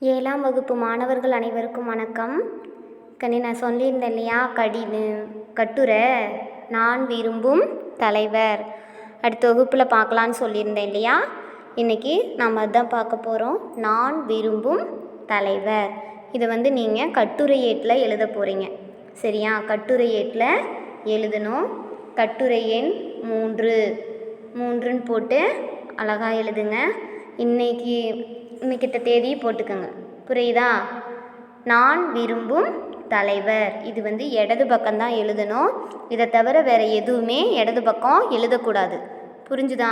ஏழாம் வகுப்பு மாணவர்கள் அனைவருக்கும் வணக்கம். கண்ணி நான் சொல்லியிருந்தேன் இல்லையா? கடி கட்டுரை நான் விரும்பும் தலைவர். அடுத்த வகுப்பில் பார்க்கலான்னு சொல்லியிருந்தேன் இல்லையா? இன்றைக்கி நாம் அதுதான் பார்க்க போகிறோம் நான் விரும்பும் தலைவர். இதை வந்து நீங்கள் கட்டுரை ஏட்டில் எழுத போகிறீங்க சரியா? கட்டுரை ஏட்டில் எழுதணும். கட்டுரை எண் மூன்று. மூன்றுன்னு போட்டு அழகாக எழுதுங்க. இன்றைக்கி இன்னைக்கிட்ட தேதி போட்டுக்கோங்க. புரியுதா? நான் விரும்பும் தலைவர். இது வந்து இடது பக்கம்தான் எழுதணும். இதை தவிர வேறு எதுவுமே இடது பக்கம் எழுதக்கூடாது. புரிஞ்சுதா?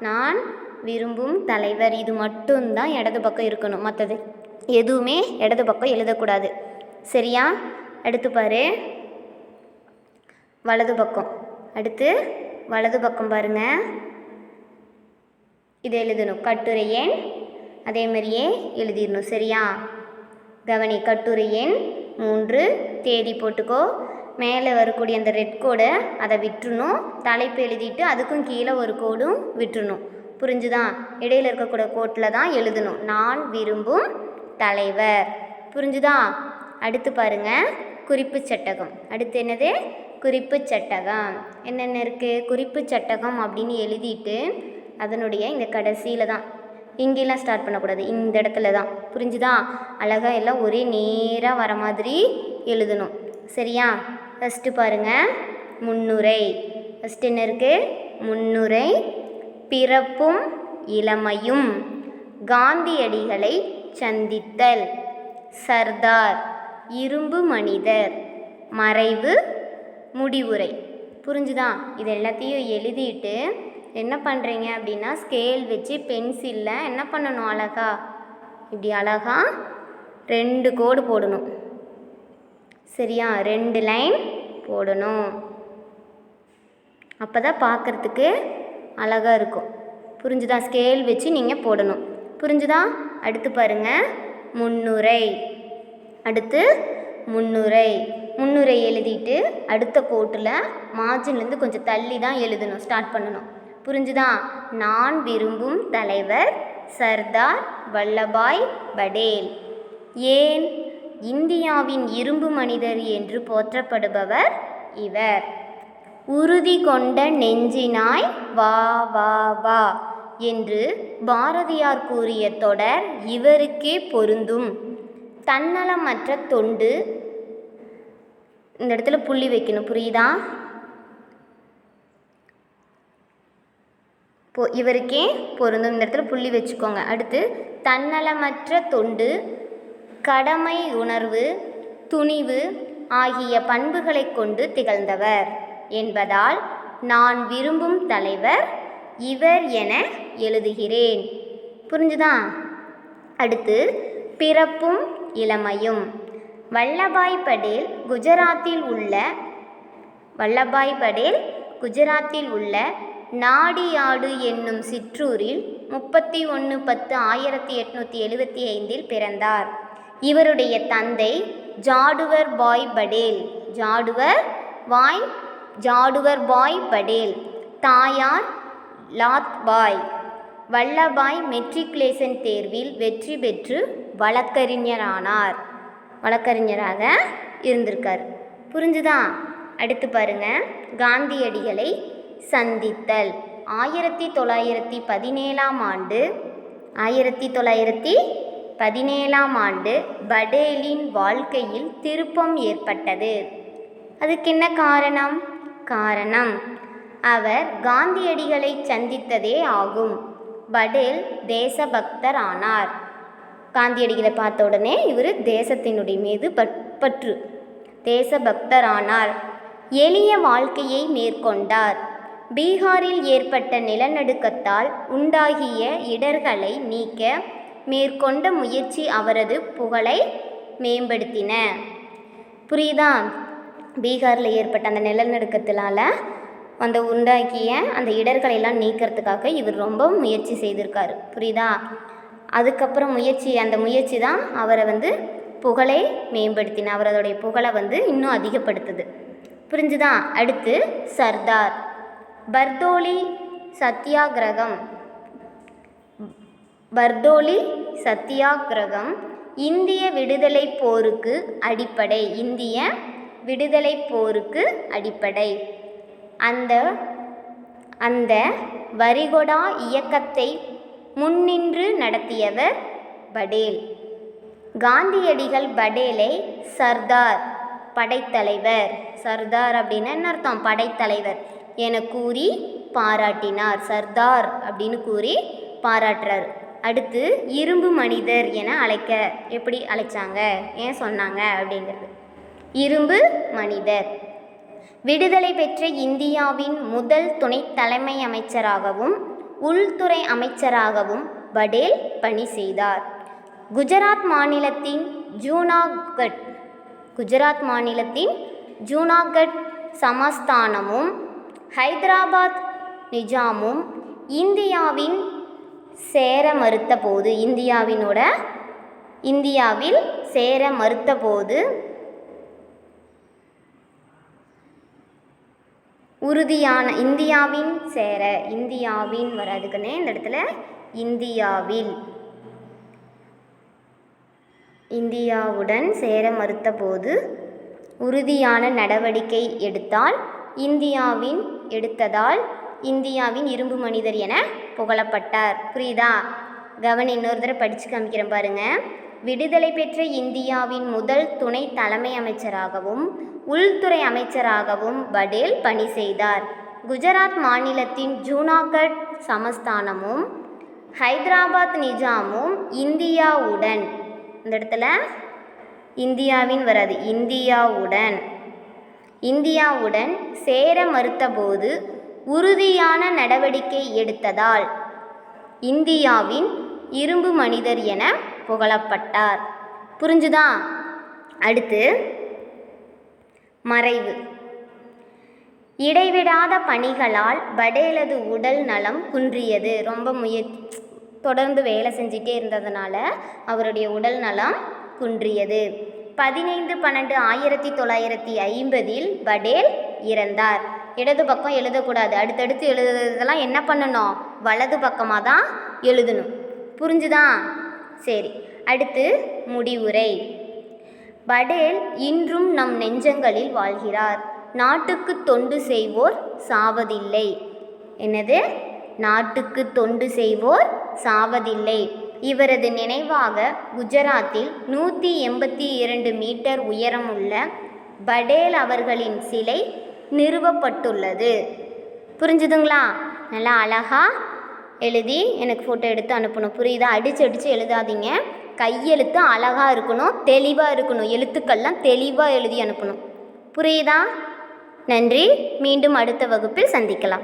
நான் விரும்பும் தலைவர். இது மட்டும்தான் இடது பக்கம் இருக்கணும். மற்றது எதுவுமே இடது பக்கம் எழுதக்கூடாது. சரியா? அடுத்து பாரு. வலது பக்கம். அடுத்து வலது பக்கம் பாருங்க. இது எழுதணும். கட்டுரை எண் அதே மாதிரியே எழுதிடணும் சரியா? கவனி கட்டுரை எண் மூன்று. தேதி போட்டுக்கோ. மேலே வரக்கூடிய அந்த ரெட் கோடை அதை விட்டுணும் தலைப்பு எழுதிட்டு அதுக்கும் கீழே ஒரு கோடும் விட்டுணும் புரிஞ்சுதான் இடையில இருக்கக்கூடிய கோட்டில் தான் எழுதணும். நான் விரும்பும் தலைவர். புரிஞ்சுதா? அடுத்து பாருங்கள் குறிப்பு சட்டகம். அடுத்து என்னது? குறிப்பு சட்டகம். என்னென்ன இருக்குது குறிப்பு சட்டகம் அப்படின்னு எழுதிட்டு அதனுடைய இந்த கடைசியில் தான் இங்கெல்லாம் ஸ்டார்ட் பண்ணக்கூடாது. இந்த இடத்துல தான். புரிஞ்சுதா? அழகாக எல்லாம் ஒரே நேராக வர மாதிரி எழுதணும். சரியா? ஃபஸ்ட்டு பாருங்கள் முன்னுரை. ஃபஸ்ட்டு என்ன இருக்குது முன்னுரை பிறப்பும் இளமையும். காந்தியடிகளை சந்தித்தல். சர்தார் இரும்பு மனிதர். மறைவு முடிவுரை. புரிஞ்சுதான் இது எல்லாத்தையும் எழுதிட்டு என்ன பண்ணுறீங்க அப்படின்னா ஸ்கேல் வச்சு பென்சிலில் என்ன பண்ணணும் அழகா? இப்படி அழகா ரெண்டு கோடு போடணும். சரியா? ரெண்டு லைன் போடணும். அப்போ தான் பார்க்குறதுக்கு அழகாக இருக்கும். புரிஞ்சுதா? ஸ்கேல் வச்சு நீங்கள் போடணும். புரிஞ்சுதா? அடுத்து பாருங்கள் முன்னுரை. அடுத்து முன்னுரை. முன்னுரை எழுதிட்டு அடுத்த கோட்டில் மார்ஜின்லேருந்து கொஞ்சம் தள்ளி தான் எழுதணும் ஸ்டார்ட் பண்ணணும். புரிஞ்சுதா? நான் விரும்பும் தலைவர் சர்தார் வல்லபாய் படேல். ஏன்? இந்தியாவின் இரும்பு மனிதர் என்று போற்றப்படுபவர் இவர். உறுதி கொண்ட நெஞ்சினாய் வா வா வா என்று பாரதியார் கூறிய தொடர் இவருக்கே பொருந்தும். தன்னலமற்ற தொண்டு. இந்த இடத்துல புள்ளி வைக்கணும். புரியுதா? பொ இவருக்கே பொருந்தும். இந்த இடத்துல புள்ளி வச்சுக்கோங்க. அடுத்து தன்னலமற்ற தொண்டு கடமை உணர்வு துணிவு ஆகிய பண்புகளை கொண்டு திகழ்ந்தவர் என்பதால் நான் விரும்பும் தலைவர் இவர் என எழுதுகிறேன். புரிஞ்சுதா? அடுத்து பிறப்பும் இளமையும். வல்லபாய் படேல் குஜராத்தில் உள்ள வல்லபாய் படேல் குஜராத்தில் உள்ள நாடியாடு என்னும் சிற்றூரில் முப்பத்தி ஒன்று பத்து ஆயிரத்தி எட்நூற்றி எழுபத்தி ஐந்தில் பிறந்தார். இவருடைய தந்தை ஜாடுவர் பாய் படேல். ஜாடுவர் வாய் ஜாடுவர் பாய் படேல். தாயார் லாத் பாய் வல்லபாய் மெட்ரிகுலேஷன் தேர்வில் வெற்றி பெற்று வழக்கறிஞரானார். வழக்கறிஞராக இருந்திருக்கார். புரிஞ்சுதா? அடுத்து பாருங்க. காந்தியடிகளை சந்தித்தல். ஆயிரத்தி தொள்ளாயிரத்தி பதினேழாம் ஆண்டு ஆயிரத்தி தொள்ளாயிரத்தி பதினேழாம் ஆண்டு படேலின் வாழ்க்கையில் திருப்பம் ஏற்பட்டது. அதுக்கு என்ன காரணம்? காரணம் அவர் காந்தியடிகளை சந்தித்ததே ஆகும். படேல் தேசபக்தர் ஆனார். காந்தியடிகளை பார்த்த உடனே இவர் தேசத்தினுடைய மீது பற்று. தேசபக்தர் ஆனார். எளிய வாழ்க்கையை மேற்கொண்டார். பீகாரில் ஏற்பட்ட நிலநடுக்கத்தால் உண்டாகிய இடர்களை நீக்க மேற்கொண்ட முயற்சி அவரது புகழை மேம்படுத்தின. புரியுதா? பீகாரில் ஏற்பட்ட அந்த நிலநடுக்கத்தினால அந்த உண்டாக்கிய அந்த இடர்களை எல்லாம் நீக்கிறதுக்காக இவர் ரொம்ப முயற்சி செய்திருக்காரு. புரியுதா? அதுக்கப்புறம் முயற்சி அந்த முயற்சி தான் அவரை வந்து புகழை மேம்படுத்தின. அவரதுடைய புகழை வந்து இன்னும் அதிகப்படுத்துது. புரிஞ்சுதா? அடுத்து சர்தார். பர்தோலி சத்தியாகிரகம். பர்தோலி சத்தியாகிரகம் இந்திய விடுதலை போருக்கு அடிப்படை. இந்திய விடுதலை போருக்கு அடிப்படை. அந்த அந்த வரிகொடா இயக்கத்தை முன்னின்று நடத்தியவர் படேல். காந்தியடிகள் படேலை சர்தார் படைத்தலைவர். சர்தார் அப்படின்னு என்ன அர்த்தம்? படைத்தலைவர். என கூறி பாராட்டினார். சர்தார் அப்படின்னு கூறி பாராட்டுறார். அடுத்து இரும்பு மனிதர் என அழைக்க எப்படி அழைச்சாங்க? ஏன் சொன்னாங்க? அப்படிங்கிறது. இரும்பு மனிதர். விடுதலை பெற்ற இந்தியாவின் முதல் துணை தலைமை அமைச்சராகவும் உள்துறை அமைச்சராகவும் படேல் பணி செய்தார். குஜராத் மாநிலத்தின் ஜூனாகட் குஜராத் மாநிலத்தின் ஜூனாகட் சமஸ்தானமும் ஹைதராபாத் நிஜாமும் இந்தியாவின் சேர மறுத்தபோது இந்தியாவினோட இந்தியாவில் சேர மறுத்தபோது உறுதியான இந்தியாவின் சேர இந்தியாவின் வராதுக்குன்னே இந்த இடத்துல இந்தியாவில். இந்தியாவுடன் சேர மறுத்தபோது உறுதியான நடவடிக்கை எடுத்தால் இந்தியாவின் எடுத்ததால் இந்தியாவின் இரும்பு மனிதர் என புகழப்பட்டார். புரியுதா? கவனி இன்னொரு தடவை படித்து காமிக்கிறேன் பாருங்க. விடுதலை பெற்ற இந்தியாவின் முதல் துணை தலைமை அமைச்சராகவும் உள்துறை அமைச்சராகவும் படேல் பணி செய்தார். குஜராத் மாநிலத்தின் ஜூனாகட் சமஸ்தானமும் ஹைதராபாத் நிஜாமும் இந்தியாவுடன் இந்த இடத்துல இந்தியாவின் வராது இந்தியாவுடன். இந்தியாவுடன் சேர மறுத்தபோது உறுதியான நடவடிக்கை எடுத்ததால் இந்தியாவின் இரும்பு மனிதர் என புகழப்பட்டார். புரிஞ்சுதா? அடுத்து மறைவு. இடைவிடாத பணிகளால் படேலது உடல் நலம் குன்றியது. ரொம்ப முயற்சி தொடர்ந்து வேலை செஞ்சிட்டே இருந்ததுனால அவருடைய உடல் நலம் குன்றியது. பதினைந்து பன்னெண்டு ஆயிரத்தி தொள்ளாயிரத்தி ஐம்பதில் படேல் இறந்தார். இடது பக்கம் எழுதக்கூடாது. அடுத்தடுத்து எழுதுறதெல்லாம் என்ன பண்ணணும்? வலது பக்கமாக தான் எழுதணும். புரிஞ்சுதா? சரி. அடுத்து முடிவுரை. படேல் இன்றும் நம் நெஞ்சங்களில் வாழ்கிறார். நாட்டுக்கு தொண்டு செய்வோர் சாவதில்லை. என்னது? நாட்டுக்கு தொண்டு செய்வோர் சாவதில்லை. இவரது நினைவாக குஜராத்தில் நூற்றி எண்பத்தி இரண்டு மீட்டர் உயரமுள்ள படேல் அவர்களின் சிலை நிறுவப்பட்டுள்ளது. புரிஞ்சுதுங்களா? நல்லா அழகாக எழுதி எனக்கு ஃபோட்டோ எடுத்து அனுப்பணும். புரியுதா? அடிச்சு அடித்து எழுதாதீங்க. கையெழுத்து அழகாக இருக்கணும் தெளிவாக இருக்கணும். எழுத்துக்கள்லாம் தெளிவாக எழுதி அனுப்பணும். புரியுதா? நன்றி. மீண்டும் அடுத்த வகுப்பில் சந்திக்கலாம்.